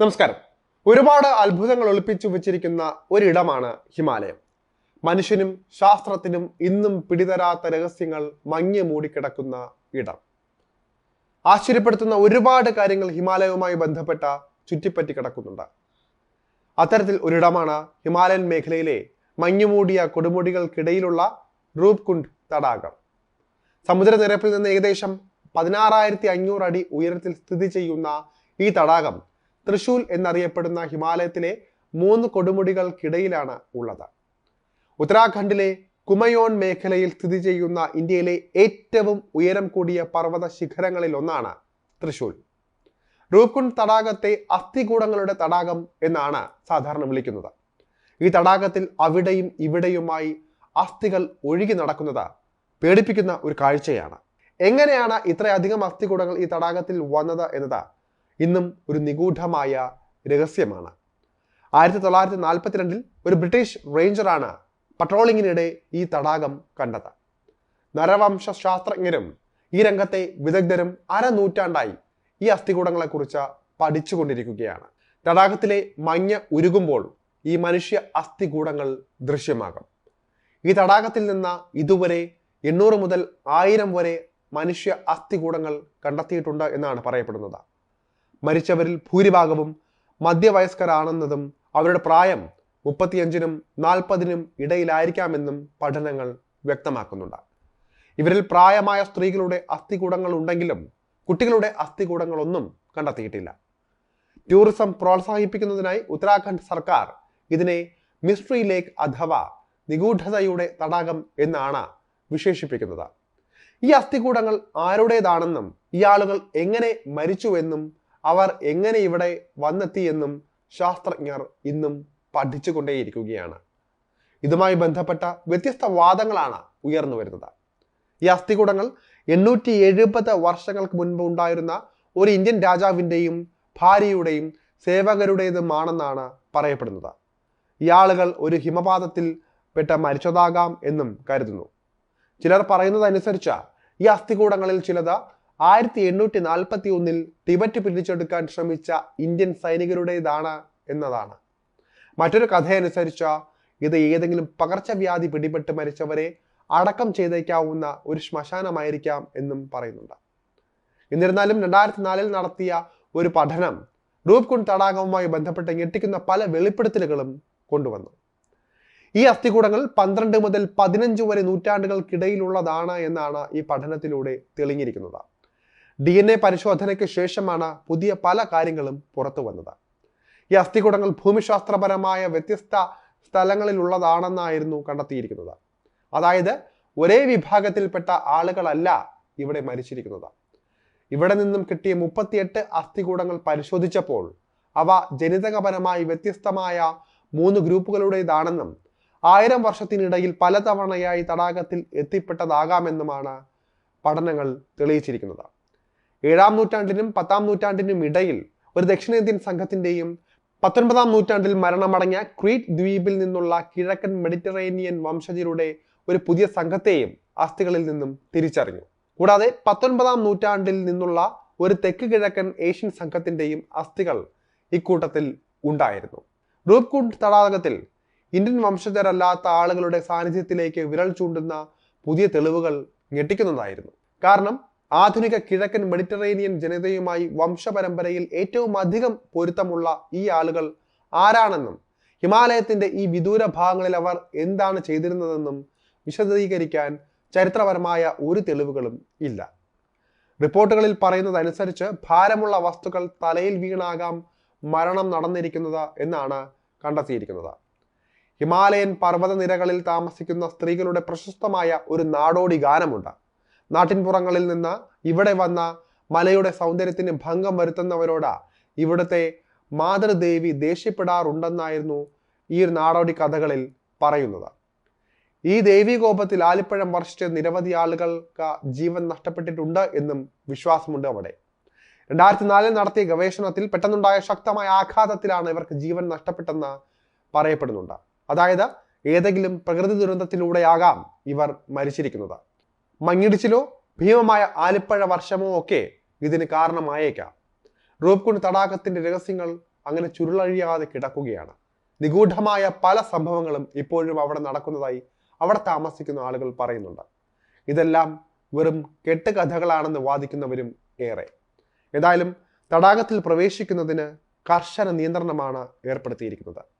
നമസ്കാരം. ഒരുപാട് അത്ഭുതങ്ങൾ ഒളിപ്പിച്ചു വച്ചിരിക്കുന്ന ഒരിടമാണ് ഹിമാലയം. മനുഷ്യനും ശാസ്ത്രത്തിനും ഇന്നും പിടിതരാത്ത രഹസ്യങ്ങൾ മങ്ങി മൂടിക്കിടക്കുന്ന ഇടം. ആശ്ചര്യപ്പെടുത്തുന്ന ഒരുപാട് കാര്യങ്ങൾ ഹിമാലയവുമായി ബന്ധപ്പെട്ട ചുറ്റിപ്പറ്റി കിടക്കുന്നുണ്ട്. അത്തരത്തിൽ ഒരിടമാണ് ഹിമാലയൻ മേഖലയിലെ മഞ്ഞുമൂടിയ കൊടുമുടികൾക്കിടയിലുള്ള റൂപ്കുണ്ട് തടാകം. സമുദ്രനിരപ്പിൽ നിന്ന് ഏകദേശം പതിനാറായിരത്തി അഞ്ഞൂറ് അടി ഉയരത്തിൽ സ്ഥിതി ചെയ്യുന്ന ഈ തടാകം തൃശൂൽ എന്നറിയപ്പെടുന്ന ഹിമാലയത്തിലെ മൂന്ന് കൊടുമുടികൾക്കിടയിലാണ് ഉള്ളത്. ഉത്തരാഖണ്ഡിലെ കുമയോൺ മേഖലയിൽ സ്ഥിതി ചെയ്യുന്ന ഇന്ത്യയിലെ ഏറ്റവും ഉയരം കൂടിയ പർവത ശിഖരങ്ങളിൽ ഒന്നാണ് തൃശൂൽ. റൂപ്കുണ്ട് തടാകത്തെ അസ്ഥികൂടങ്ങളുടെ തടാകം എന്നാണ് സാധാരണ വിളിക്കുന്നത്. ഈ തടാകത്തിൽ അവിടെയും ഇവിടെയുമായി അസ്ഥികൾ ഒഴുകി നടക്കുന്നത് പേടിപ്പിക്കുന്ന ഒരു കാഴ്ചയാണ്. എങ്ങനെയാണ് ഇത്രയധികം അസ്ഥികൂടങ്ങൾ ഈ തടാകത്തിൽ വന്നത് എന്നത് ഇന്നും ഒരു നിഗൂഢമായ രഹസ്യമാണ്. ആയിരത്തി തൊള്ളായിരത്തി നാൽപ്പത്തിരണ്ടിൽ ഒരു ബ്രിട്ടീഷ് റേഞ്ചറാണ് പട്രോളിങ്ങിനിടെ ഈ തടാകം കണ്ടത്. നരവംശ ശാസ്ത്രജ്ഞരും ഈ രംഗത്തെ വിദഗ്ധരും അരനൂറ്റാണ്ടായി ഈ അസ്ഥികൂടങ്ങളെക്കുറിച്ച് പഠിച്ചുകൊണ്ടിരിക്കുകയാണ്. തടാകത്തിലെ മഞ്ഞ ഉരുകുമ്പോൾ ഈ മനുഷ്യ അസ്ഥികൂടങ്ങൾ ദൃശ്യമാകും. ഈ തടാകത്തിൽ നിന്ന് ഇതുവരെ എണ്ണൂറ് മുതൽ ആയിരം വരെ മനുഷ്യ അസ്ഥികൂടങ്ങൾ കണ്ടെത്തിയിട്ടുണ്ട് എന്നാണ് പറയപ്പെടുന്നത്. മരിച്ചവരിൽ ഭൂരിഭാഗവും മധ്യവയസ്കരാണെന്നതും അവരുടെ പ്രായം മുപ്പത്തിയഞ്ചിനും നാൽപ്പതിനും ഇടയിലായിരിക്കാമെന്നും പഠനങ്ങൾ വ്യക്തമാക്കുന്നുണ്ട്. ഇവരിൽ പ്രായമായ സ്ത്രീകളുടെ അസ്ഥികൂടങ്ങൾ ഉണ്ടെങ്കിലും കുട്ടികളുടെ അസ്ഥികൂടങ്ങളൊന്നും കണ്ടെത്തിയിട്ടില്ല. ടൂറിസം പ്രോത്സാഹിപ്പിക്കുന്നതിനായി ഉത്തരാഖണ്ഡ് സർക്കാർ ഇതിനെ മിസ്ട്രി ലേക്ക് അഥവാ നിഗൂഢതയുടെ തടാകം എന്നാണ് വിശേഷിപ്പിക്കുന്നത്. ഈ അസ്ഥികൂടങ്ങൾ ആരുടേതാണെന്നും ഈ ആളുകൾ എങ്ങനെ മരിച്ചുവെന്നും അവർ എങ്ങനെ ഇവിടെ വന്നെത്തിയെന്നും ശാസ്ത്രജ്ഞർ ഇന്നും പഠിച്ചുകൊണ്ടേയിരിക്കുകയാണ്. ഇതുമായി ബന്ധപ്പെട്ട വ്യത്യസ്ത വാദങ്ങളാണ് ഉയർന്നു വരുന്നത്. ഈ അസ്ഥികൂടങ്ങൾ എണ്ണൂറ്റി എഴുപത് വർഷങ്ങൾക്ക് മുൻപ് ഉണ്ടായിരുന്ന ഒരു ഇന്ത്യൻ രാജാവിന്റെയും ഭാര്യയുടെയും സേവകരുടേതുമാണെന്നാണ് പറയപ്പെടുന്നത്. ഈ ആളുകൾ ഒരു ഹിമപാതത്തിൽ പെട്ട മരിച്ചതാകാം എന്നും കരുതുന്നു. ചിലർ പറയുന്നതനുസരിച്ച് ഈ അസ്ഥികൂടങ്ങളിൽ ചിലത് ആയിരത്തി എണ്ണൂറ്റി നാൽപ്പത്തി ഒന്നിൽ ടിബറ്റ് പിടിച്ചെടുക്കാൻ ശ്രമിച്ച ഇന്ത്യൻ സൈനികരുടേതാണ് എന്നതാണ്. മറ്റൊരു കഥയനുസരിച്ച ഇത് ഏതെങ്കിലും പകർച്ചവ്യാധി പിടിപെട്ട് മരിച്ചവരെ അടക്കം ചെയ്തേക്കാവുന്ന ഒരു ശ്മശാനമായിരിക്കാം എന്നും പറയുന്നുണ്ട്. എന്നിരുന്നാലും രണ്ടായിരത്തി നാലിൽ നടത്തിയ ഒരു പഠനം റൂപ്കുണ്ട് തടാകവുമായി ബന്ധപ്പെട്ട് ഞെട്ടിക്കുന്ന പല വെളിപ്പെടുത്തലുകളും കൊണ്ടുവന്നു. ഈ അസ്ഥികൂടങ്ങൾ പന്ത്രണ്ട് മുതൽ പതിനഞ്ച് വരെ നൂറ്റാണ്ടുകൾക്കിടയിലുള്ളതാണ് എന്നാണ് ഈ പഠനത്തിലൂടെ തെളിഞ്ഞിരിക്കുന്നത്. ഡി എൻ എ പരിശോധനയ്ക്ക് ശേഷമാണ് പുതിയ പല കാര്യങ്ങളും പുറത്തു വന്നത്. ഈ അസ്ഥികൂടങ്ങൾ ഭൂമിശാസ്ത്രപരമായ വ്യത്യസ്ത സ്ഥലങ്ങളിലുള്ളതാണെന്നായിരുന്നു കണ്ടെത്തിയിരിക്കുന്നത്. അതായത് ഒരേ വിഭാഗത്തിൽപ്പെട്ട ആളുകളല്ല ഇവിടെ മരിച്ചിരിക്കുന്നത്. ഇവിടെ നിന്നും കിട്ടിയ മുപ്പത്തിയെട്ട് അസ്ഥികൂടങ്ങൾ പരിശോധിച്ചപ്പോൾ അവ ജനിതകപരമായി വ്യത്യസ്തമായ മൂന്ന് ഗ്രൂപ്പുകളുടേതാണെന്നും ആയിരം വർഷത്തിനിടയിൽ പലതവണയായി തടാകത്തിൽ എത്തിപ്പെട്ടതാകാമെന്നുമാണ് പഠനങ്ങൾ തെളിയിച്ചിരിക്കുന്നത്. ഏഴാം നൂറ്റാണ്ടിനും പത്താം നൂറ്റാണ്ടിനും ഇടയിൽ ഒരു ദക്ഷിണേന്ത്യൻ സംഘത്തിന്റെയും പത്തൊൻപതാം നൂറ്റാണ്ടിൽ മരണമടങ്ങിയ ക്രീറ്റ് ദ്വീപിൽ നിന്നുള്ള കിഴക്കൻ മെഡിറ്ററേനിയൻ വംശജരുടെ ഒരു പുതിയ സംഘത്തെയും അസ്ഥികളിൽ നിന്നും തിരിച്ചറിഞ്ഞു. കൂടാതെ പത്തൊൻപതാം നൂറ്റാണ്ടിൽ നിന്നുള്ള ഒരു തെക്ക് കിഴക്കൻ ഏഷ്യൻ സംഘത്തിന്റെയും അസ്ഥികൾ ഇക്കൂട്ടത്തിൽ ഉണ്ടായിരുന്നു. റൂപ്കുണ്ട് തടാകത്തിൽ ഇന്ത്യൻ വംശജരല്ലാത്ത ആളുകളുടെ സാന്നിധ്യത്തിലേക്ക് വിരൽ ചൂണ്ടുന്ന പുതിയ തെളിവുകൾ ഞെട്ടിക്കുന്നതായിരുന്നു. കാരണം ആധുനിക കിഴക്കൻ മെഡിറ്ററേനിയൻ ജനതയുമായി വംശപരമ്പരയിൽ ഏറ്റവും അധികം പൊരുത്തമുള്ള ഈ ആളുകൾ ആരാണെന്നും ഹിമാലയത്തിന്റെ ഈ വിദൂര ഭാഗങ്ങളിൽ അവർ എന്താണ് ചെയ്തിരുന്നതെന്നും വിശദീകരിക്കാൻ ചരിത്രപരമായ ഒരു തെളിവുകളും ഇല്ല. റിപ്പോർട്ടുകളിൽ പറയുന്നതനുസരിച്ച് ഭാരമുള്ള വസ്തുക്കൾ തലയിൽ വീണാകാം മരണം നടന്നിരിക്കുന്നത് എന്നാണ് കണ്ടെത്തിയിരിക്കുന്നത്. ഹിമാലയൻ പർവത നിരകളിൽ താമസിക്കുന്ന സ്ത്രീകളുടെ പ്രശസ്തമായ ഒരു നാടോടി ഗാനമുണ്ട്. നാട്ടിൻപുറങ്ങളിൽ നിന്ന് ഇവിടെ വന്ന മലയുടെ സൗന്ദര്യത്തിന് ഭംഗം വരുത്തുന്നവരോട് ഇവിടുത്തെ മാതൃദേവി ദേഷ്യപ്പെടാറുണ്ടെന്നായിരുന്നു ഈ നാടോടി കഥകളിൽ പറയുന്നത്. ഈ ദേവീകോപത്തിൽ ആലിപ്പഴം വർഷിച്ച് നിരവധി ആളുകൾക്ക് ജീവൻ നഷ്ടപ്പെട്ടിട്ടുണ്ട് എന്നും വിശ്വാസമുണ്ട് അവിടെ. രണ്ടായിരത്തി നാലിൽ നടത്തിയ ഗവേഷണത്തിൽ പെട്ടെന്നുണ്ടായ ശക്തമായ ആഘാതത്തിലാണ് ഇവർക്ക് ജീവൻ നഷ്ടപ്പെട്ടെന്ന് പറയപ്പെടുന്നുണ്ട്. അതായത് ഏതെങ്കിലും പ്രകൃതി ദുരന്തത്തിലൂടെയാകാം ഇവർ മരിച്ചിരിക്കുന്നത്. മങ്ങിടിച്ചിലോ ഭീമമായ ആലിപ്പഴ വർഷമോ ഒക്കെ ഇതിന് കാരണമായേക്കാം. റൂപ്കുണ്ട് തടാകത്തിന്റെ രഹസ്യങ്ങൾ അങ്ങനെ ചുരുളഴിയാതെ കിടക്കുകയാണ്. നിഗൂഢമായ പല സംഭവങ്ങളും ഇപ്പോഴും അവിടെ നടക്കുന്നതായി അവിടെ താമസിക്കുന്ന ആളുകൾ പറയുന്നുണ്ട്. ഇതെല്ലാം വെറും കെട്ടുകഥകളാണെന്ന് വാദിക്കുന്നവരും ഏറെ. ഏതായാലും തടാകത്തിൽ പ്രവേശിക്കുന്നതിന് കർശന നിയന്ത്രണമാണ് ഏർപ്പെടുത്തിയിരിക്കുന്നത്.